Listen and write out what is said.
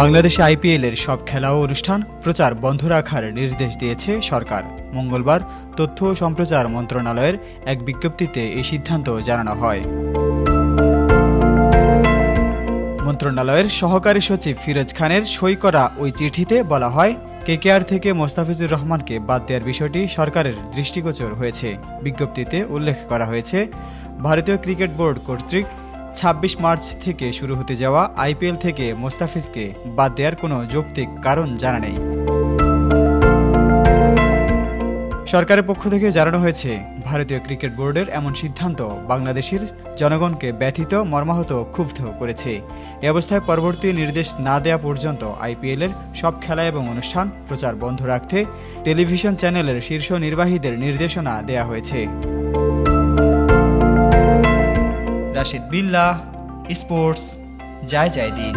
বাংলাদেশে আইপিএল এর সব খেলা ও অনুষ্ঠান প্রচার বন্ধ রাখার নির্দেশ দিয়েছে সরকার। মঙ্গলবার তথ্য ও সম্প্রচার মন্ত্রণালয়ের এক বিজ্ঞপ্তিতে এই সিদ্ধান্ত জানানো হয়। মন্ত্রণালয়ের সহকারী সচিব ফিরোজ খানের সই করা ওই চিঠিতে বলা হয়, কেকেআর থেকে মোস্তাফিজুর রহমানকে বাদ দেওয়ার বিষয়টি সরকারের দৃষ্টিগোচর হয়েছে। বিজ্ঞপ্তিতে উল্লেখ করা হয়েছে, ভারতীয় ক্রিকেট বোর্ড কর্তৃক ছাব্বিশ মার্চ থেকে শুরু হতে যাওয়া আইপিএল থেকে মোস্তাফিজকে বাদ দেওয়ার কোনো যৌক্তিক কারণ জানা নেই। সরকারের পক্ষ থেকে জানানো হয়েছে, ভারতীয় ক্রিকেট বোর্ডের এমন সিদ্ধান্ত বাংলাদেশের জনগণকে ব্যথিত, মর্মাহত, ক্ষুব্ধ করেছে। এ অবস্থায় পরবর্তী নির্দেশ না দেওয়া পর্যন্ত আইপিএলের সব খেলা এবং অনুষ্ঠান প্রচার বন্ধ রাখতে টেলিভিশন চ্যানেলের শীর্ষ নির্বাহীদের নির্দেশনা দেয়া হয়েছে। রাশিদ বিল্লাহ স্পোর্টস জয় জয় দিন